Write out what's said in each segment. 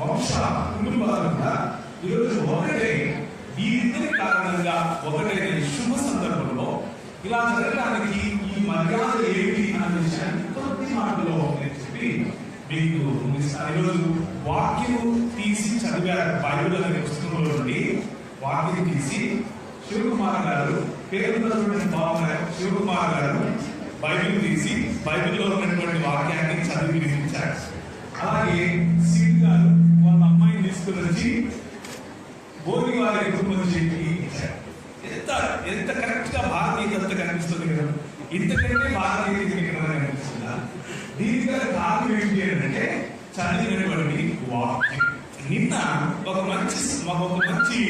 వంశ కుటుంబాలుగా ఈరోజు ఒకటే ఈ ఇద్దరి కారణంగా ఒకటైన శుభ సందర్భంలో ఇలా జరగడానికి ఈ మర్యాద ఏమిటి అనే విషయాన్ని కొద్ది మాటలో నేను చెప్పి మీకు ఈరోజు వాక్యం తీసి చదివారు బైబిల్ అనే పుస్తకంలో నుండి వాక్యం తీసి శివకుమార్ గారు పేరున్నటువంటి బాగున్నారు శివకుమార్ గారు బైబిల్ తీసి బైబిల్లో ఉన్నటువంటి వాక్యాన్ని చదివి వినిపించారు. అలాగే సీట్ గారు వాళ్ళ అమ్మాయిని తీసుకుని వచ్చి భోగి వారి కుటుంబం చెప్పి ఎంత ఎంత కరెక్ట్గా భారతీయత కనిపిస్తుంది కదా. ఇంతకంటే భారతీయత ఇక్కడ కనిపిస్తుందా? దీని గల కారణం ఏంటి అంటే చదివినటువంటి వాక్యం నిన్న ఒక మంచి ఒక మంచి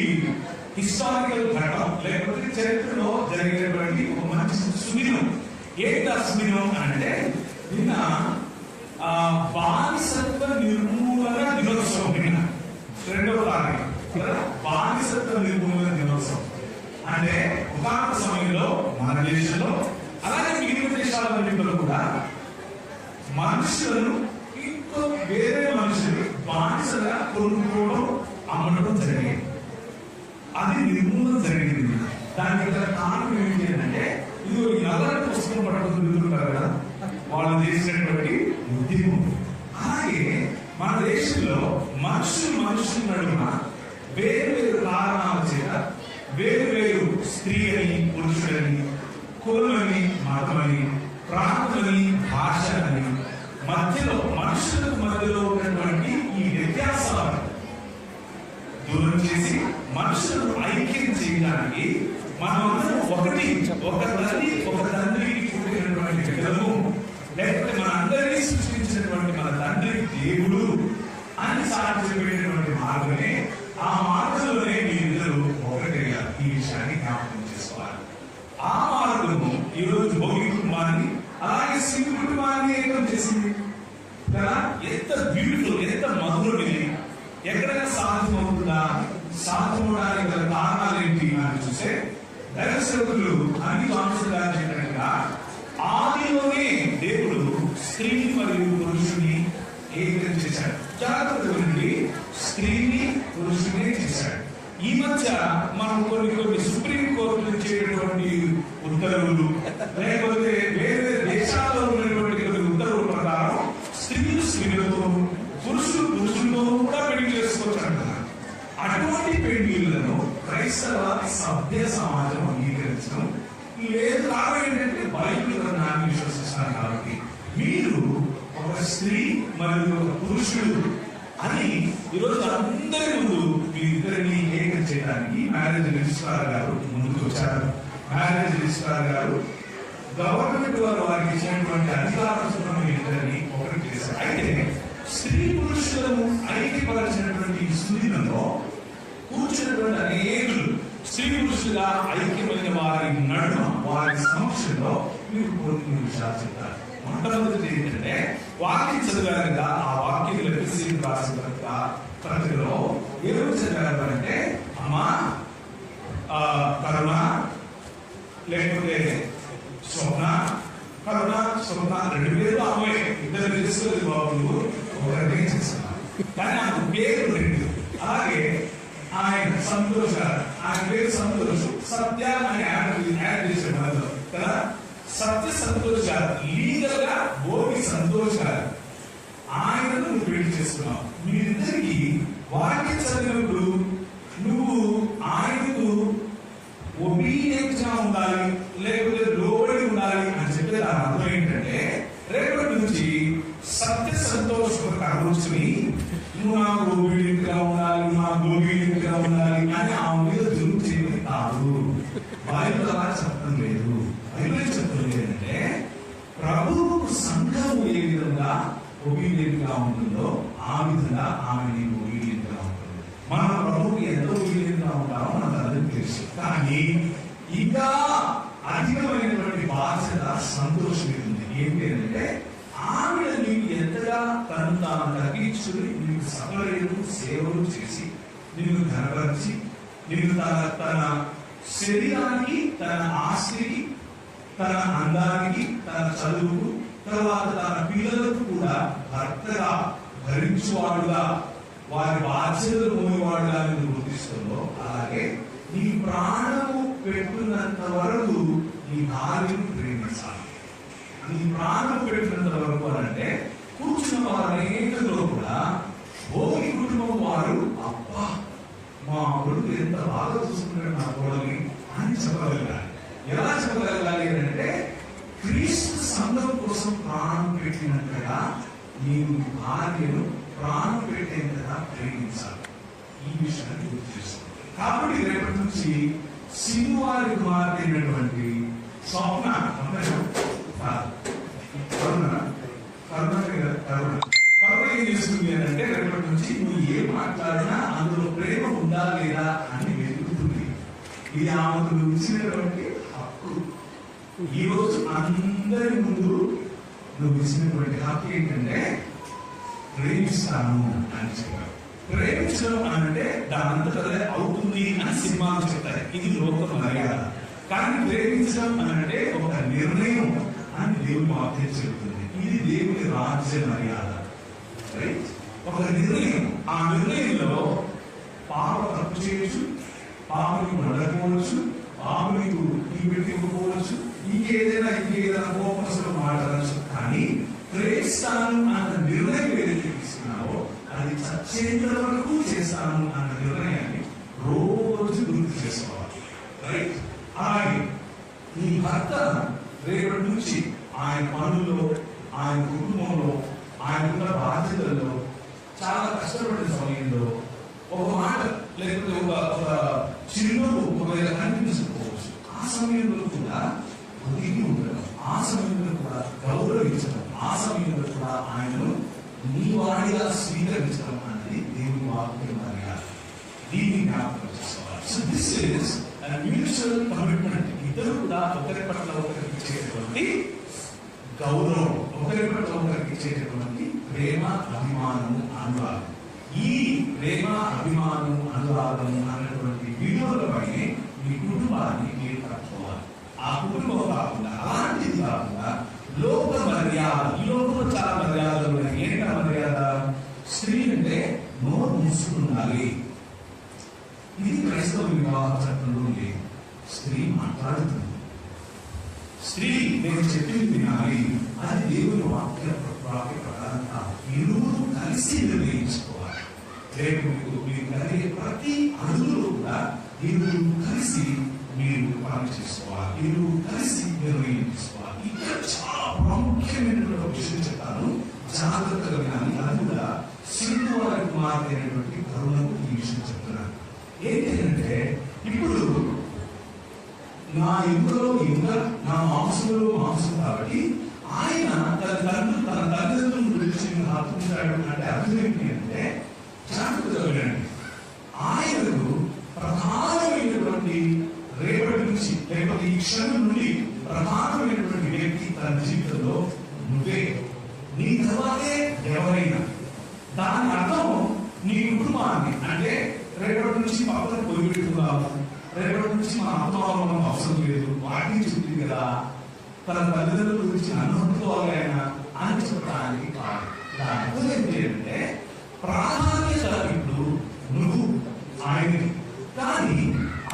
హిస్టారికల్ ఘటన లేకపోతే చరిత్రలో జరిగినటువంటి ఒక మంచి సుదినం ఏంటి ఆ సుదినం అంటే నిన్న బానిసత్వ నిర్మూలన దినోత్సవం రెండవ తారీఖు. బానిసత్వ నిర్మూలన దినోత్సవం. అంటే ఒకనొక సమయంలో మన దేశంలో అలాగే మిగిలిన దేశాలలో కూడా మనుషులను ఇంకో వేరే మనుషులు బానిసగా కొనుక్కోవడం అమ్మడం జరిగింది. అది నిర్మూలన జరిగింది. దానికి కారణం ఏంటి అంటే ఇది ఈ నల్లటి పుస్తకం పట్టుకుని తిరుగుతుంటారు కదా వాళ్ళు చేసినటువంటి ఉద్యమం. అలాగే మన దేశంలో మనుషులు మనుషుల నడుమ వేరు వేరు కారణాల చేత వేరు వేరు స్త్రీ అని పురుషుడని కులమని మతమని ప్రాంతమని భాష అని మధ్యలో మనుషులకు మధ్యలో ఉన్నటువంటి ఈ వ్యత్యాసాలను దూరం చేసి మనుషులను ఐక్యం చేయడానికి మనమందరం ఒకటి ఒక తల్లి ఒక తండ్రికి పుట్టినటువంటి పిల్లలు లేకపోతే మన అందరినీ సృష్టించినటువంటి మన తండ్రి దేవుడు అని సాధించబడినటువంటి మార్గమే. ఆ మార్గంలోనే మీరిద్దరూ ఒకటయ్యారు ఈ విషయాన్ని జ్ఞాపకం చేసుకోవాలి. ఆ మార్గము ఈ రోజు భోగి కుటుంబాన్ని అలాగే సింగు కుటుంబాన్ని ఏకం చేసింది? కదా? ఎంత బ్యూటిఫుల్ ఎంత మధురం ఎక్కడైనా సాధ్యం అవుతుందా? సాధ్యమవడానికి గల కారణాలు ఏంటి అని చూస్తే దైవ అన్ని వంశులు గారు చెప్పినట్టుగా చేశాడు. జాగ్రత్త ఉండి స్త్రీని పురుషుని చేశాడు. ఈ మధ్య మనం కొన్ని కొన్ని సుప్రీం కోర్టు ఇచ్చేటటువంటి ఉత్తర్వులు లేకపోతే వేరే దేశాల్లో ఉన్నటువంటి కొన్ని ఉత్తర్వుల ప్రకారం స్త్రీలు స్త్రీలతో పురుషులు పురుషులతో కూడా పెళ్ళి చేసుకోవచ్చు అంటున్నారు అటువంటి పెళ్ళిళ్ళను క్రైస్తవ సభ్య సమాజం అంగీకరించడం లేదు. కారణం ఏంటంటే బైబిల్ గ్రంథాన్ని విశ్వసిస్తారు కాబట్టి. స్త్రీ మరియు ఒక పురుషుడు. అని ఈరోజు అందరి ముందు మీ ఇద్దరిని ఏకం చేయడానికి మ్యారేజ్ రిజిస్ట్రార్ గారు ముందుకు వచ్చారు. మ్యారేజ్ రిజిస్ట్రార్ గారు గవర్నమెంట్ వారు వారికి ఇచ్చినటువంటి అధికారం మీ ఇద్దరిని ఒకటి చేశారు. అయితే స్త్రీ పురుషులను ఐక్యపరచినటువంటి ఈ సుదినంలో కూర్చున్నటువంటి అనేకులు స్త్రీ పురుషులుగా ఐక్యమైన వారి నడుమ వారి సమక్షంలో మీరు కొన్ని విషయాలు చెప్తారు మొట్టమొదటి ఏంటంటే వాక్యం చదివారు కదా ఆ వాక్యం లభిస్తుంది రాసిన తర్వాత ప్రతిలో ఏమేమి చదివారు అంటే అమ్మా కరుణ లేకపోతే స్వప్న కరుణ స్వప్న రెండు పేర్లు అమ్మాయి ఇద్దరు తెలుసుకోలేదు బాబు నువ్వు ఒకటే చేస్తున్నా కానీ నాకు పేరు రెండు. అలాగే ఆయన సంతోష ఆయన పేరు సంతోష్ సత్య అని యాడ్ యాడ్ చేశాడు మనలో. కదా? సత్య సంతోష లీగల్గా భోగి సంతోష ఆయనను నువ్వు పెళ్ళి చేసుకున్నావు. మీరిద్దరికి వాక్య చదివినప్పుడు నువ్వు ఆయనకు ఒబీడియంట్గా ఉండాలి లేకపోతే లోబడి ఉండాలి అని చెప్పి దాని అర్థం ఏంటంటే రేపటి నుంచి సత్య సంతోష కూర్చుని నువ్వు నాకు ఒబీడియంట్గా ఉండాలి నువ్వు నాకు గా ఉండాలి అని ఆ మీద దురుగు చేయడం కాదు బైబిల్ అలా చెప్పడం లేదు బైబిల్ చెప్పడం ఏంటంటే ప్రభువుకు సంఘం ఏ విధంగా ఒబీడియంట్గా ఉంటుందో ఆ విధంగా ఆమె నీకు ఒబీడియంట్గా ఉంటుంది. మన ప్రభుకి ఎంత ఒబీడియంట్గా ఉంటామో మనకు అందరికీ తెలుసు. కానీ ఇంకా అధికమైనటువంటి బాధ్యత సంతోషం ఉంది ఏంటి అంటే ఆవిడ నీకు ఎంతగా తను తాను తగ్గించుకుని నీకు సఫలైన సేవలు చేసి నిన్ను ఘనపరిచి నిన్ను తన తన శరీరానికి తన ఆస్తికి తన అందానికి తన చదువుకు తర్వాత తన పిల్లలకు కూడా భర్తగా భరించువాడుగా వారి బాధ్యతలు పోయేవాడుగా నేను గుర్తిస్తుందో అలాగే నీ ప్రాణము పెట్టినంత వరకు నీ భార్యను ప్రేమించాలి. నీ ప్రాణం పెట్టినంత వరకు అంటే కూర్చున్న వారు అనేకలో కూడా భోగి కుటుంబం వారు అబ్బా మా కొడుకు ఎంత బాగా చూసుకుంటాడు నా కోడల్ని అని చెప్పగలగాలి. ఎలా చెప్పగలగాలి అంటే క్రీస్తు సంఘం కోసం ప్రాణం పెట్టినట్టుగా నేను భార్యను ప్రాణం పెట్టేంతగా ప్రేమించాలి. ఈ విషయాన్ని గుర్తు చేసుకోండి. కాబట్టి రేపటి నుంచి సినివారి కుమార్తె అయినటువంటి స్వప్న కరుణ కరుణ కరుణ. కరుణ ఏం చేస్తుంది అని అంటే రేపటి నుంచి నువ్వు ఏ మాట్లాడినా అందులో ప్రేమ ఉందా లేదా అని వెతుకుతుంది ఇది ఆమెకు నువ్వు ఇచ్చినటువంటి ఈరోజు అందరి ముందు నువ్వు ఇచ్చినటువంటి హక్కు ఏంటంటే ప్రేమిస్తాను అని చెప్పారు. ప్రేమించడం అంటే దాని అంతటా అవుతుంది అని సినిమాలు చెప్తాయి ఇది లోక మర్యాద. కానీ ప్రేమించడం అంటే ఒక నిర్ణయం అని దేవుని వాక్యం చెబుతుంది ఇది దేవుని రాజ్య మర్యాద. Right? ఒక నిర్ణయం. ఆ నిర్ణయంలో పాప తప్పు చేయొచ్చు పాపకి వండకపోవచ్చు పాపనికి ఈ పెట్టుకోకపోవచ్చు ఇంకేదైనా ఇంకేదైనా కోపం మాట్లాడచ్చు కానీ ప్రేమిస్తాను అన్న నిర్ణయం ఏదైతే తీసుకున్నావో అది చచ్చేంత వరకు చేస్తాను అన్న నిర్ణయాన్ని రోజు గుర్తు చేసుకోవాలి. రైట్ అలాగే నీ భర్త రేపటి నుంచి ఆయన పనుల్లో ఆయన కుటుంబంలో ఆయనకున్న బాధ్యతల్లో చాలా కష్టపడిన సమయంలో ఒక మాట లేకపోతే ఒక ఒక చిరునవ్వు ఒకవేళ కనిపించకపోవచ్చు ఆ సమయంలో కూడా ఒదిగి ఉండడం ఆ సమయంలో కూడా గౌరవించడం ఆ సమయంలో కూడా ఆయనను నీ వాడిగా స్వీకరించడం అనేది దేవుని వాక్యం మర్యాద దీన్ని జ్ఞాపకం చేసుకోవాలి so this is mutual commitment ఇద్దరు కూడా ఒకరి పట్ల ఒకరికి ఇచ్చేటువంటి గౌరవం ఒకరి పట్ల ఒకరికి ఇచ్చేటటువంటి ప్రేమ అభిమానము అనురాగం. ఈ ప్రేమ అభిమానము అనురాగము అన్నటువంటి విలువలపైనే మీ కుటుంబాన్ని మీరు కట్టుకోవాలి ఆ కుటుంబం కాకుండా అలాంటిది కాకుండా లోక మర్యాద ఈ లోకంలో చాలా మర్యాదలు ఉన్నాయి ఏంటి ఆ మర్యాద స్త్రీ అంటే నోరు మూసుకున్నారు ఇది క్రైస్తవ వివాహ చట్టంలో లేదు. స్త్రీ మాట్లాడుతుంది. స్త్రీ నేను చెప్పింది వినాలి. అది దేవుని వాక్య వాక్య ప్రకారం ఇరువురు కలిసి నిర్ణయించుకోవాలి. రేపు మీకు మీరు కలిగే ప్రతి అడుగులో కూడా ఇరువురు కలిసి మీరు పని చేసుకోవాలి. ఇరువురు కలిసి నిర్ణయం తీసుకోవాలి ఇక్కడ చాలా ప్రాముఖ్యమైనటువంటి విషయం చెప్తాను జాగ్రత్తగా వినాలి. అది కూడా సింధు వారి కుమార్తె కరుణకు ఈ విషయం చెప్తున్నాను ఏంటంటే ఇప్పుడు నా ఎముకలో ఎముక నా మాంసంలో మాంసం కాబట్టి ఆయన తన తండ్రి తన తల్లిదండ్రులను గురించి ఆత్మించాడు అంటే అర్థం ఏంటి అంటే జాగ్రత్తగా వినండి. ఆయనకు ప్రధానమైనటువంటి రేపటి నుంచి లేకపోతే ఈ క్షణం నుండి ప్రధానమైనటువంటి వ్యక్తి తన జీవితంలో నువ్వే నీ తర్వాతే ఎవరైనా దాని అర్థం నీ కుటుంబాన్ని అంటే రేపటి నుంచి పక్కన పొయ్యి పెట్టుకుందాము గురించి నుంచి మన ఆత్మవాదం అవసరం లేదు. వాటిని చెప్పింది కదా. తన తల్లిదండ్రుల గురించి అనుభవించుకోవాలి ఆయన అని చెప్పడానికి కాదు దాని అర్థం ఏంటి అంటే ప్రాధాన్యత ఇప్పుడు నువ్వు ఆయనకి కానీ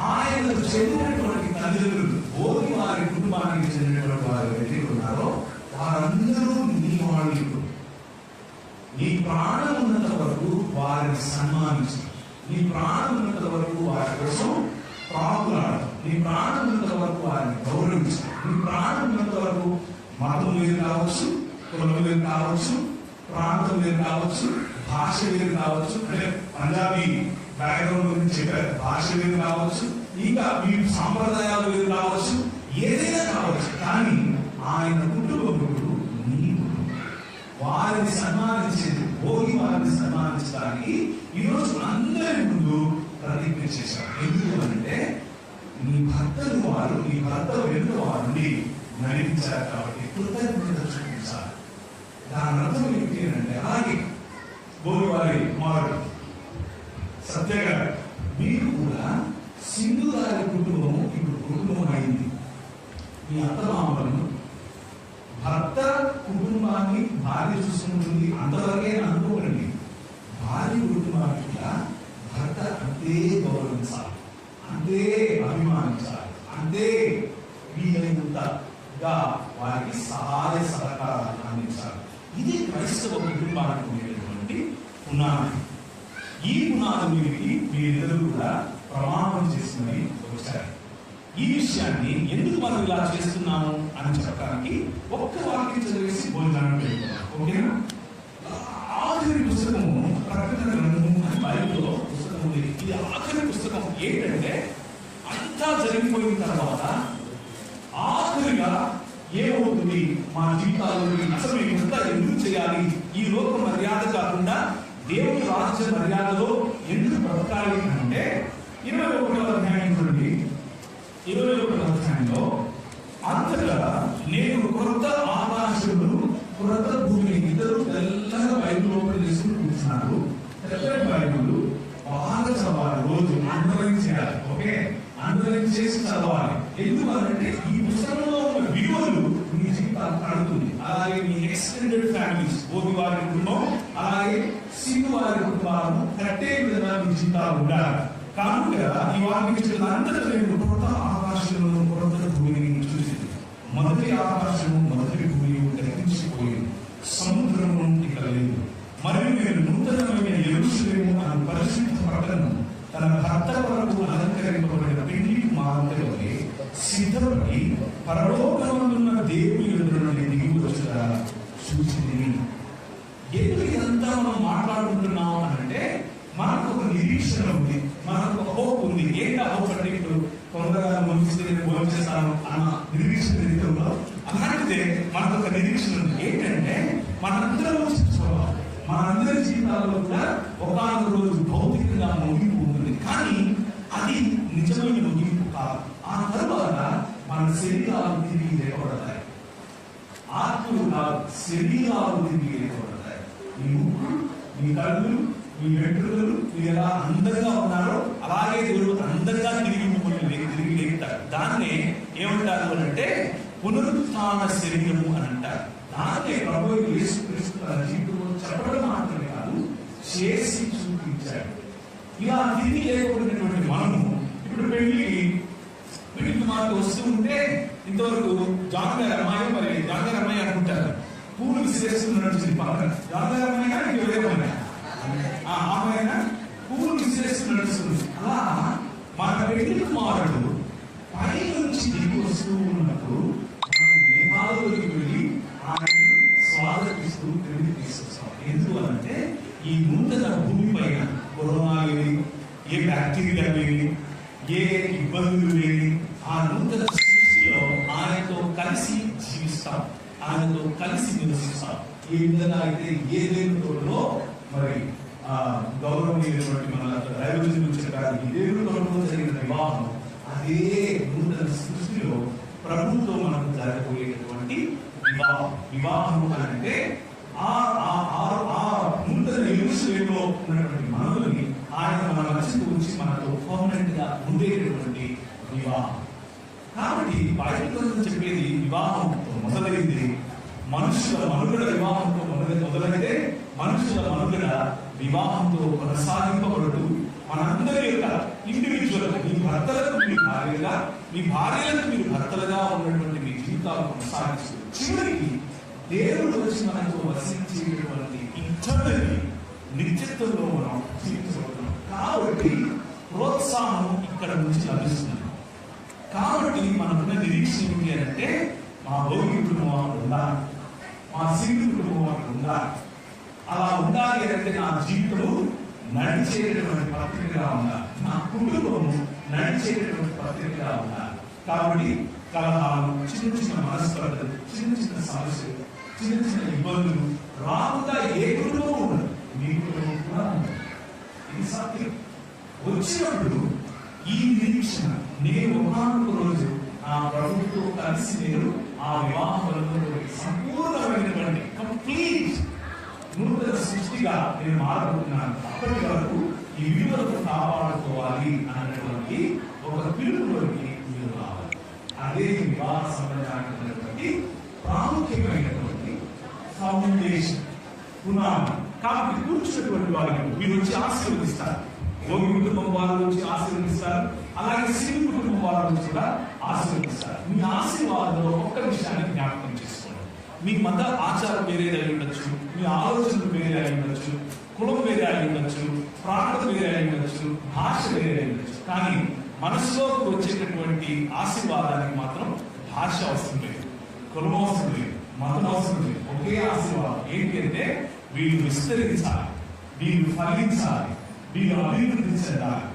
ఆయనకు చెందినటువంటి తల్లిదండ్రులు ఓరి వారి కుటుంబానికి చెందినటువంటి వారు ఎవరైతే ఉన్నారో వారందరూ నీ వాళ్ళు ఇప్పుడు నీ ప్రాణం ఉన్నంత వరకు వారిని సన్మానించు నీ ప్రాణం ఉన్నంత వరకు వారి కోసం ప్రాకులాడు నీ ప్రాణం ఉన్నంత వరకు వారిని గౌరవించు నీ ప్రాణం ఉన్నంత వరకు మతం వేరు కావచ్చు కులం వేరు కావచ్చు ప్రాంతం వేరు కావచ్చు భాష వేరు కావచ్చు అంటే పంజాబీ బ్యాక్గ్రౌండ్ గురించి చెప్పారు భాష వేరు కావచ్చు ఇంకా మీ సాంప్రదాయాలు వేరు కావచ్చు ఏదైనా కావచ్చు కానీ ఆయన కుటుంబముడు నీ వారిని సన్మానించేది భోగి వారిని సన్మానించడానికి ఈరోజు అందరి ముందు ప్రతిజ్ఞ చేశారు. ఎందుకు అంటే నీ భర్తను వారు నీ భర్త వెనుక వారిని నడిపించారు కాబట్టి కృతజ్ఞత చూపించాలి దాని అర్థం ఏంటంటే తీరండి అలాగే భోగివారి మారు సత్యగా మీరు కూడా సింధుదారి కుటుంబము ఇప్పుడు కుటుంబం అయింది మీ అత్తమామలను భర్త కుటుంబాన్ని భార్య చూసుకుంటుంది అంతవరకే అనుకోకండి. భార్య కుటుంబాన్ని కూడా భర్త అంతే గౌరవించాలి అంతే అభిమానించాలి అంతే వీలైనంతగా వారికి సహాయ సహకారాలు అందించాలి. ఇది క్రైస్తవ కుటుంబానికి ఉండేటువంటి పునాది. ఈ పునాది మీరు మీరిద్దరు కూడా ప్రమాణం చేసుకుని వచ్చారు. ఈ విషయాన్ని ఎందుకు మనం ఇలా చేస్తున్నాము అని చెప్పడానికి ఒక్క వాక్యం చదివేసి భోజనం ఓకేనా? ఆఖరి పుస్తకము ప్రకటన గ్రంథము అని బయటలో పుస్తకం ఉంది. ఇది ఆఖరి పుస్తకం ఏంటంటే అంతా జరిగిపోయిన తర్వాత ఆఖరిగా ఏమవుతుంది? మా జీవితాల్లో అసలు ఇదంతా ఎందుకు చేయాలి? ఈ లోక మర్యాద కాకుండా దేవుని రాజ్య మర్యాదలో ఎందుకు బ్రతకాలి అంటే ఇరవై ఒకటో అధ్యాయం చూడండి. ఇరవై ఒకటో అధ్యాయంలో అంతగా నేను కొత్త ఆకాశములు కొత్త భూమిని ఇద్దరు తెల్లగా బైబిల్ ఓపెన్ చేసుకుని కూర్చున్నారు. తెల్లని బైబిల్ బాగా చదవాలి రోజు అండర్లైన్ చేయాలి ఓకే? అండర్లైన్ చేసి చదవాలి. ఎందుకంటే ఈ పుస్తకంలో మీ కడుతుంది అలాగే మీ ఎక్స్టెండెడ్ ఫ్యామిలీస్ భూమి వారి కుటుంబం అలాగే సింగు వారి కుటుంబాలను కట్టే విధంగా మీ జీవితాలు ఉండాలి. కనుక ఈ వాక్యం అంతటా నేను కొత్త ఆకాశంలో కొత్త భూమిని చూసింది. మొదటి ఆకాశము మొదటి భూమి గ్రహించిపోయింది. సముద్రం నుండి లేదు మరియు నేను నూతనమైన ఎరుసలేము అని పరిశుద్ధ పట్టణం తన భర్త వరకు అలంకరింపబడిన పెళ్ళి కుమార్తెలోనే సిద్ధపడి పరలోకమందున్న దేవుని ఎదురు నుండి దిగి వచ్చుట చూసింది ఎందుకు ఇదంతా మనం మాట్లాడుకుంటున్నాం అంటే మనకు ఒక నిరీక్షణ ఉంది మనకు ఒక హోప్ ఉంది. ఏంటి ఆ హోప్ అంటే ఇప్పుడు తొందరగా ముగిస్తే నేను భోజనం చేస్తాను అన్న నిరీక్షణ ఏదైతే ఉందో అలాంటిదే మనకు ఒక నిరీక్షణ ఉంది. ఏంటంటే మనందరం చూసుకోవాలి మనందరి జీవితాల్లో కూడా ఒకనొక రోజు భౌతికంగా ముగింపు ఉంటుంది. కానీ అది నిజమైన ముగింపు కాదు. ఆ తర్వాత మన శరీరాలు తిరిగి లేపబడతాయి ఆత్మలు కాదు శరీరాలు తిరిగి మీ ముక్కు మీ కళ్ళు మీ వెంట్రుకలు మీరు ఎలా అందంగా ఉన్నారో అలాగే దేవుడు అందంగా తిరిగి మిమ్మల్ని తిరిగి లేపుతారు దాన్నే ఏమంటారు అని అంటే పునరుత్న శరీరము అని అంటారు దాన్నే ప్రభు యేసు జీవితంలో చెప్పడం మాత్రమే కాదు చేసి చూపించాడు ఇలా తిరిగి లేకపోయినటువంటి మనము ఇప్పుడు పెళ్ళి పెళ్ళి మాకు వస్తూ ఉంటే ఇంతవరకు జాన్ గారి అమ్మాయి మరి జాన్ గారి అమ్మాయి అనుకుంటారు పూలు విసిరేస్తున్నట్టు చెప్పి పక్కన జాన్ గారి అమ్మాయి కానీ వేరే అమ్మాయి ఆ అమ్మాయి పూలు విసిరేస్తున్నట్టు నడుస్తుంది అలా మన పెళ్ళి కుమారుడు పై నుంచి దిగి వస్తూ ఉన్నప్పుడు మనం మేఘాలలోకి వెళ్ళి ఆయనను స్వాగతిస్తూ తిరిగి తీసుకొస్తాం. ఎందుకు ఈ నూతన భూమి పైన కరోనా లేని ఏ బ్యాక్టీరియా లేని ఏ ఇబ్బందులు లేని ఆ నూతన సృష్టిలో ఆయనతో కలిసి జీవిస్తాం. ఆయనతో కలిసి నివసిస్తాం. ఈ విధంగా అయితే ఏ దేవుని మరి ఆ మన దైవజన్ గురించి చెప్పారు ఈ దేవుని తోటలో జరిగిన వివాహం అదే నూతన సృష్టిలో ప్రభుత్వం మనకు జరగబోయేటువంటి వివాహం. వివాహం అంటే ఆ నూతన యూనివర్సిటీలో ఉన్నటువంటి మనల్ని ఆయన మన మనసు గురించి మనతో పర్మనెంట్గా ఉండేటటువంటి వివాహం. కాబట్టి బయట చెప్పేది వివాహం మొదలైంది. మనుషుల మనుగడ వివాహంతో మొదలై మొదలైతే మనుషుల మనుగడ వివాహంతో కొనసాగింపబడుతూ మనందరి యొక్క ఇండివిజువల్ మీ భర్తలకు మీ భార్యగా మీ భార్యలకు మీరు భర్తలుగా ఉన్నటువంటి మీ జీవితాలు కొనసాగిస్తూ చివరికి దేవుడు వచ్చి మనకు వసించేటువంటి ఇంటర్నల్ నిత్యత్వంలో మనం జీవించబడుతున్నాం. కాబట్టి ప్రోత్సాహం ఇక్కడ నుంచి లభిస్తుంది. కాబట్టి మనకున్న నిరీక్షణ ఏంటి అంటే మా భోగి కుటుంబం ఉండాలి మా సింగు కుటుంబం వారు ఉండాలి. అలా ఉండాలి అంటే నా జీవితం నడిచేటటువంటి పత్రికగా ఉండాలి. నా కుటుంబము నడిచేటటువంటి పత్రికగా ఉండాలి. కాబట్టి కలహాలు చిన్న చిన్న మనస్పర్ధలు చిన్న చిన్న సమస్యలు చిన్న చిన్న ఇబ్బందులు రాకుండా ఏ కుటుంబం ఉండదు మీ కుటుంబం కూడా ఉండదు. ఇది సత్యం. వచ్చినప్పుడు ఈ నిరీక్షణ నేను ఒకనొక రోజు ఆ ప్రభుత్వం కలిసి నేను ఆ వివాహంలో సంపూర్ణమైనటువంటి కంప్లీట్ నూతన సృష్టిగా నేను మారబోతున్నాను. అప్పటి వరకు ఈ విలువలను కాపాడుకోవాలి అన్నటువంటి ఒక పిలుపులోకి మీరు రావాలి. అదే వివాహ సంబంధానికి ప్రాముఖ్యమైనటువంటి ఫౌండేషన్ పునాది. కాబట్టి కూర్చున్నటువంటి వారికి మీరు వచ్చి ఆశీర్వదిస్తారు. భోగి కుటుంబం వారి నుంచి ఆశీర్వదిస్తారు. అలాగే సిరి కుటుంబం వారి నుంచి కూడా ఆశీర్వదిస్తారు. మీ ఆశీర్వాదంలో ఒక్క విషయాన్ని జ్ఞాపకం చేసుకోండి. మీ మత ఆచారం వేరేది అయి ఉండొచ్చు మీ ఆలోచనలు వేరే అయి ఉండొచ్చు కులం వేరే అయి ఉండొచ్చు ప్రాంతం వేరే అయి ఉండొచ్చు భాష వేరే అయి ఉండొచ్చు. కానీ మనసులోకి వచ్చేటటువంటి ఆశీర్వాదానికి మాత్రం భాష అవసరం లేదు కులం అవసరం లేదు మతం అవసరం లేదు. ఒకే ఆశీర్వాదం. ఏంటి అంటే వీళ్ళు విస్తరించాలి వీళ్ళు ఫలించాలి వీళ్ళు అభివృద్ధి చెందాలి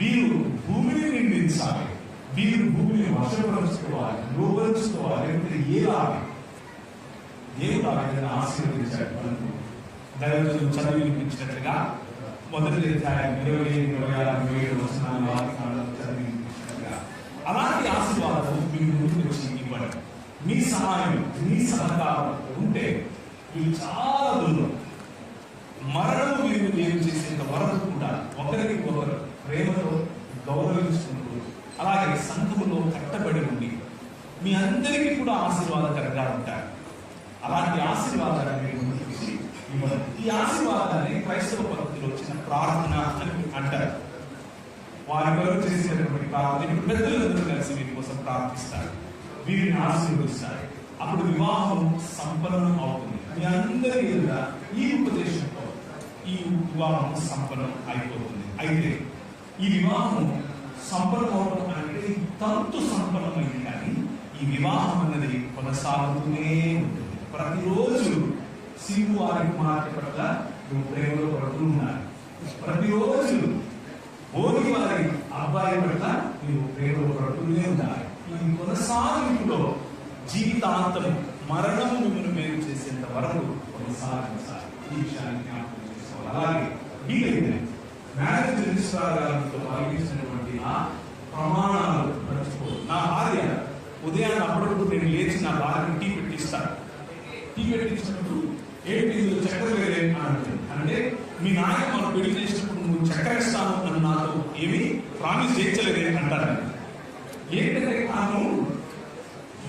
వీరు భూమిని నిందించాలి వీరు భూమిని వశపరుచుకోవాలి లోపరుచుకోవాలి లేకపోతే ఏలాలి దేవుడు ఆ విధంగా ఆశీర్వదించాడు మనకు దైవజనులు చదివి వినిపించినట్లుగా మొదటి అధ్యాయం ఇరవై ఇరవై ఆరు ఇరవై ఏడు వచనాలు వాక్యాలను చదివి వినిపించినట్లుగా అలాంటి ఆశీర్వాదం మీ ముందుకు వచ్చి ఇవ్వండి. మీ సహాయం మీ సహకారం ఉంటే మీరు చాలా దూరం. మరణం మీరు ఏం చేసేంత వరకు కూడా ఒకరికి ఒకరు ప్రేమతో గౌరవించుకుంటూ అలాగే సంఘములో కట్టబడి ఉండి మీ అందరికీ కూడా ఆశీర్వాదకరంగా ఉంటారు. అలాంటి ఆశీర్వాదాన్ని ఈ ఆశీర్వాదాన్ని క్రైస్తవ పద్ధతిలో వచ్చిన ప్రార్థన అని అంటారు. వారి కొరకు చేసినటువంటి ప్రార్థన ఇప్పుడు పెద్దలందరూ కలిసి వీరి కోసం ప్రార్థిస్తారు. వీరిని ఆశీర్వదిస్తారు. అప్పుడు వివాహం సంపన్నం అవుతుంది. మీ అందరి ఎదుట ఈ ఉపదేశంతో ఈ వివాహం సంపన్నం అయిపోతుంది. అయితే ఈ వివాహం సంపన్నం అవడం అంటే తంతు సంపన్నమైంది కానీ ఈ వివాహం అన్నది కొనసాగుతూనే ఉంటుంది. ప్రతిరోజు శివు వారి కుమార్తె పట్ల నువ్వు ప్రేమలో పడుతూ ఉన్నారు ప్రతిరోజు భోగి వారి అబ్బాయి పట్ల నువ్వు ప్రేమలో పడుతూనే ఉన్నారు ఈ కొనసాగింపులో జీవితాంతం మరణం మిమ్మల్ని మేలు చేసేంత వరకు కొనసాగించాలి. ఈ విషయాన్ని జ్ఞాపకం చేసుకోవాలి. అలాగే వీలైతే మ్యారేజ్ రిజిస్ట్రార్ గారితో ప్రమాణాలు మర్చిపో నా భార్య ఉదయాన్నే అప్పుడప్పుడు నేను లేచి నా భార్యని టీ పెట్టిస్తాను. టీ పెట్టించినప్పుడు ఏంటి చక్కెర వేరే అంటే మీ నాయన మనం పెళ్ళి చేసినప్పుడు నువ్వు చక్కెర ఇస్తాను అని నాతో ఏమి ప్రామిస్ చేయించలేదే అంటారు. ఏంటంటే తాను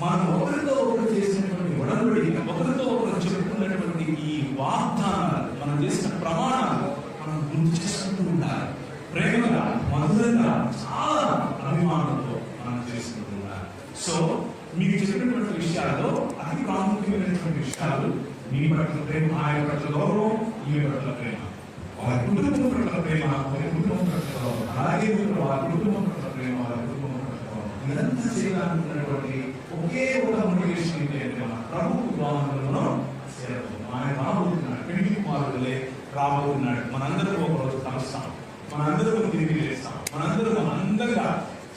మనం ఒకరితో ఒకరు చేసినటువంటి ఉడంబడి ఒకరితో ఒకరు చెప్పుకున్నటువంటి ఈ వాగ్దానాలు మనం చేసిన ప్రమాణాలు మనం గుర్తు చేసుకుంటూ ఉండాలి. ప్రేమగా మధురంగా చాలా అభిమానంతో మనం చేసుకుంటూ ఉండాలి. సో మీకు చెప్పినటువంటి విషయాల్లో అతి ప్రాముఖ్యమైనటువంటి విషయాలు మీ పట్ల ప్రేమ ఆయన పట్ల గౌరవం ఈ పట్ల ప్రేమ. వారి కుటుంబం పట్ల ప్రేమ వారి కుటుంబం పట్ల గౌరవం. అలాగే మీరు వారి కుటుంబం పట్ల ప్రేమ వారి కుటుంబం పట్ల గౌరవం. ఇదంతా చేయాలనుకున్నటువంటి ఒకే ఒక మోటివేషన్ ఏంటంటే మన ప్రభు వివాహంలో ఆయన రాబోతున్నాడు పెళ్ళి కుమారుడులే రాబోతున్నాడు. మనందరం ఒక రోజు కలుస్తాం మనందరం తిరిగి లేస్తాం మనందరూ అందంగా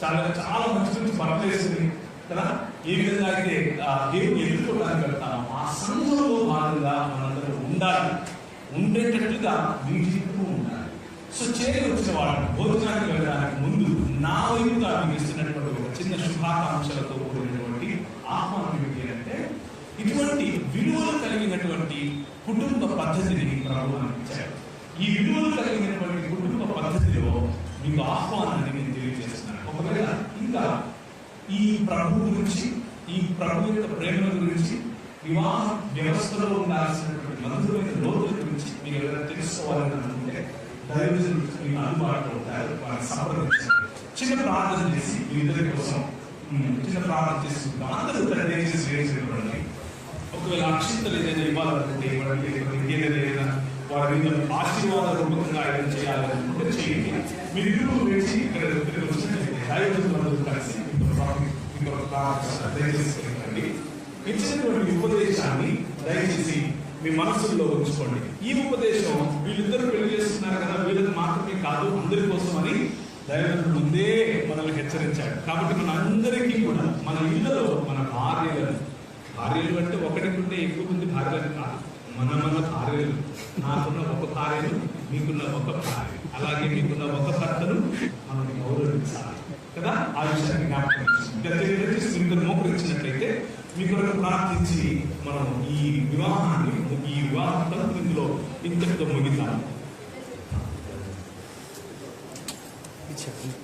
చాలా చాలా మంచి మంచి కదా? ఏ విధంగా అయితే దేవుని ఎదుర్కోవడానికి వెళ్తామో ఆ సంఘంలో భాగంగా మనందరూ ఉండాలి. ఉండేటట్లుగా మీ ఉండాలి. సో చేరి వచ్చిన వాళ్ళని భోజనానికి వెళ్ళడానికి ముందు నా వైపుగా మీకు ఇస్తున్నటువంటి ఒక చిన్న శుభాకాంక్షలతో కూడినటువంటి ఆహ్వానం ఏమిటి అంటే ఇటువంటి విలువలు కలిగినటువంటి కుటుంబ పద్ధతిని ప్రభు అందించారు ఈ విలువలు కలిగినటువంటి కుటుంబ పద్ధతిలో మీకు ఆహ్వానాన్ని నేను తెలియజేస్తున్నాను ఒకవేళ ఇంకా ఈ ప్రభు గురించి ఈ ప్రభు యొక్క ప్రేమ గురించి వివాహ వ్యవస్థలో ఉండాల్సినటువంటి మధురమైన లోతుల గురించి మీరు ఎవరైనా తెలుసుకోవాలని అనుకుంటే దైవజనులు మీకు అందుబాటులో ఉంటారు వారిని సంప్రదించండి. చిన్న ప్రార్థన చేసి మీ ఇద్దరి కోసం చిన్న ప్రార్థన చేసుకుంటాం అందరూ దయచేసి వేసి ఒకవేళ అక్షింతలు ఏదైనా ఇవ్వాలనుకుంటే ఇవ్వండి లేకపోతే ఏదైనా వారి మీద ఆశీర్వాద రూపకంగా ఏదైనా చేయాలనుకుంటే చేయండి. మీరు వేసి ఇక్కడ ఇక్కడ వచ్చినట్లయితే దైవజనులు కలిసి దయచేసి ఇచ్చినటువంటి ఉపదేశాన్ని దయచేసి మీ మనసుల్లో ఉంచుకోండి. ఈ ఉపదేశం వీళ్ళిద్దరు పెళ్ళి చేస్తున్నారు కదా వీళ్ళకి మాత్రమే కాదు అందరి కోసం అని దైవజనుడు ముందే మనల్ని హెచ్చరించాడు. కాబట్టి మన అందరికీ కూడా మన ఇళ్ళలో మన భార్యలను భార్యలు అంటే ఒకటి ఉంటే ఎక్కువ మంది భార్యలు కాదు మన మన భార్యలు. నాకున్న ఒక భార్యలు మీకున్న ఒక భార్య. అలాగే మీకున్న ఒక భర్తను మనం గౌరవించాలి. కదా? ఆ విషయాన్ని జ్ఞాపకం చేసుకోండి. ఇంకా మోకరించినట్లయితే మీ కొరకు ప్రార్థించి మనం ఈ వివాహాన్ని ఈ వివాహ ఇందులో ఇంతటితో ముగిద్దాం. చెప్పండి.